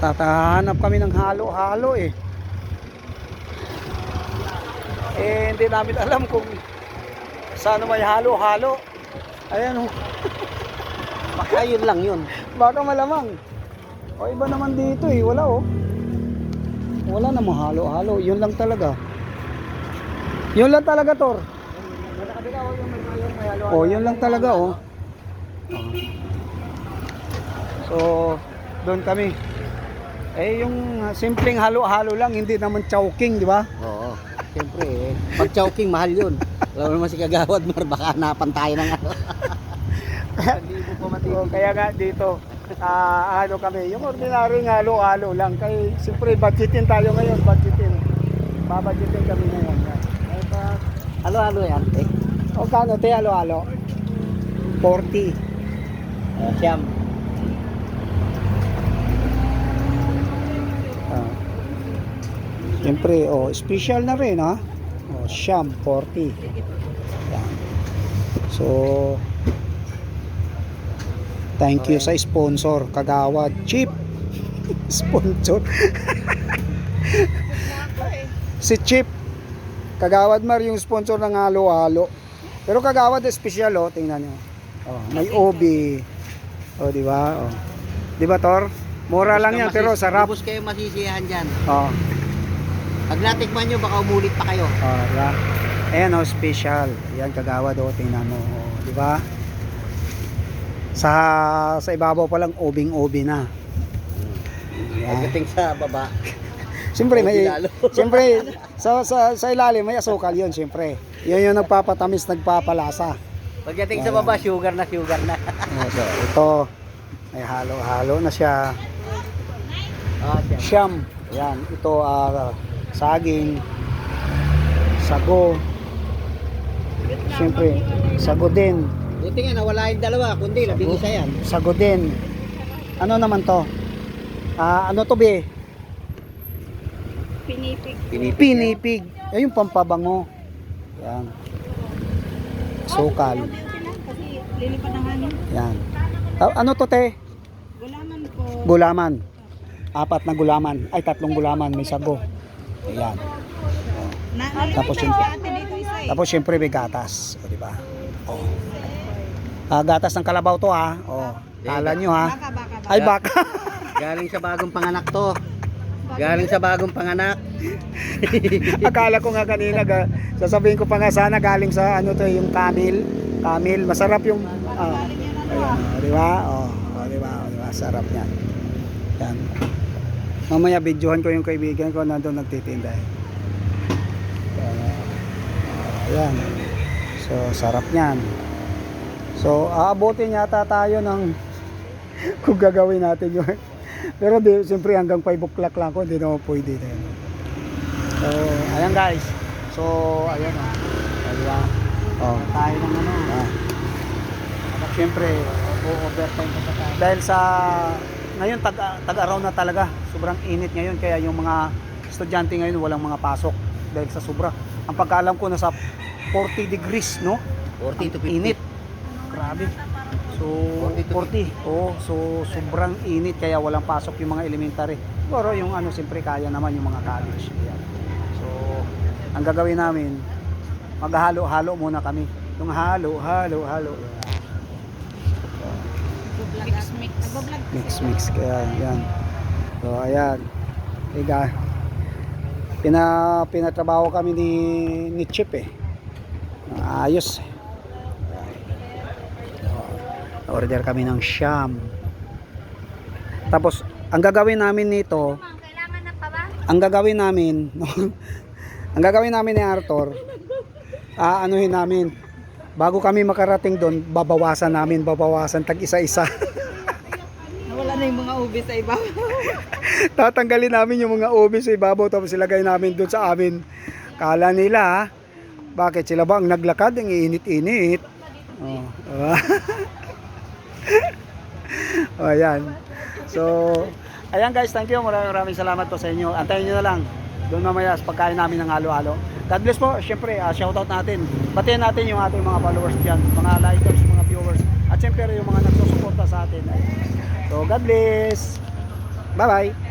Tatahanap kami ng halo-halo eh. Eh, hindi namin alam kung saan may halo-halo. Ayan oh. Baka yun lang yun. Baka malamang. O iba naman dito eh, wala oh. Wala namang halo-halo, yun lang talaga. Yun lang talaga, Tor. Oh, yun lang talaga oh. So, doon kami. Eh, yung uh, simpleng halo-halo lang, hindi naman chowking, di ba? Oo. Siyempre eh. Pag chowking, mahal yun. Alam naman si Kagawad, Mar, baka hanapan tayo ng ano. Pa So, kaya nga dito, ah, ano kami, yung ordinary halo-halo lang. Kaya siyempre, budgetin tayo ngayon, budgetin. Babudgetin kami ngayon. Ay, pa. Halo-halo yan, eh. O kano, te, halo-halo? 40. Uh, siyam. Siyempre, oh, special na rin, ha? Oh, Sham, 40. Yan. So, thank you sa sponsor, Kagawad. Cheap! sponsor. si Chip. Kagawad Mar yung sponsor ng halo-halo. Pero Kagawad special, oh, tingnan nyo. Oh, may OB. Oh, di ba? Oh. Di ba, Tor? Mura lang yan, pero sarap. Lubos kayo masisiyahan dyan. Oh. Pag natikman nyo, baka umulit pa kayo. Oh, diba? Ayan oh, special. Ayan kagawad oh, tingnan mo, oh, di ba? Sa sa ibabaw pa lang obing-obi na. Ayan. Pagdating sa baba, Siyempre may siyempre sa sa sa ilalim may asukal 'yon, siyempre. 'Yun yung nagpapatamis, nagpapalasa. pagdating sa baba, sugar na, sugar na. Oh, so, ito may halo-halo na siya. Ah, siyam. Siyam. Ayan, ito ah, saging, sago. Siyempre, sago din. Buti nga, nawala yung dalawa, kundi labing isa yan. Sago din. Ano naman to? Ah, ano to be? Pinipig. Pinipig. Eh, yung pampabango. Yan. Sukal. Kasi lilipad ng hangin. Yan. Ah, ano to te? Gulaman po. Gulaman. Apat na gulaman. Ay, tatlong gulaman. May sago. Ayan. Tapos nalipad yung- si ate dito isa eh. Tapos syempre may gatas. O, di ba? Oh. Ah, gatas ng kalabaw to ha. Oh. Kala nyo ha. Ay, baka. Galing sa bagong panganak to. Galing sa bagong panganak. Akala ko nga kanina, ga, sasabihin ko pa nga sana galing sa ano to, yung camel. Camel, masarap yung ah, ayan, oh, di ba? Oh, di ba? Oh, di ba? Sarap yan. Yan. Mamaya videohan ko yung kaibigan ko nandun nagtitinda. eh. Ah, Ayan. So, sarap niyan. So, aabotin yata tayo ng kung gagawin natin yun. Pero di, siyempre hanggang 5 o'clock lang ko, hindi naman pwede na yun. So, ayan guys. So, ayan o. Oh. Diba? Oh. Tayo ng ano. Ah. Siyempre, overtime pa tayo. dahil sa ngayon tag tag-araw na talaga. Sobrang init ngayon kaya yung mga estudyante ngayon walang mga pasok dahil sa sobra. Ang pagkaalam ko nasa 40 degrees, no? 40 to Ang 50. Init. Grabe. So, 40 to 40. Oo, so sobrang init kaya walang pasok yung mga elementary. Pero yung ano, siyempre kaya naman yung mga college. Yan. So, ang gagawin namin, maghalo-halo muna kami. Yung halo, halo, halo. Mix, mix. Mix, mix. Kaya, yan. So, ayan. Iga, pina, pinatrabaho kami ni, ni Chip eh. Ayos. So, order kami ng Sham. Tapos, ang gagawin namin nito, ang gagawin namin, ang gagawin namin ni Arthur, aanuhin namin, bago kami makarating doon, babawasan namin, babawasan tag isa-isa. Nawala na yung mga ubi sa iba. Tatanggalin namin yung mga ubi sa ibabaw tapos ilagay namin doon sa amin. Kala nila, ha? bakit sila ba ang naglakad? Ang init-init. Oh, diba? oh, ayan. So, ayan guys, thank you. Maraming maraming salamat po sa inyo. Antayin nyo na lang. Doon mamaya pagkain namin ng halo-halo. God bless po. Siyempre, uh, shoutout natin. Batiin natin yung ating mga followers dyan. Mga likers, mga viewers. At siyempre, yung mga nagsusuporta sa atin. So, God bless. Bye-bye.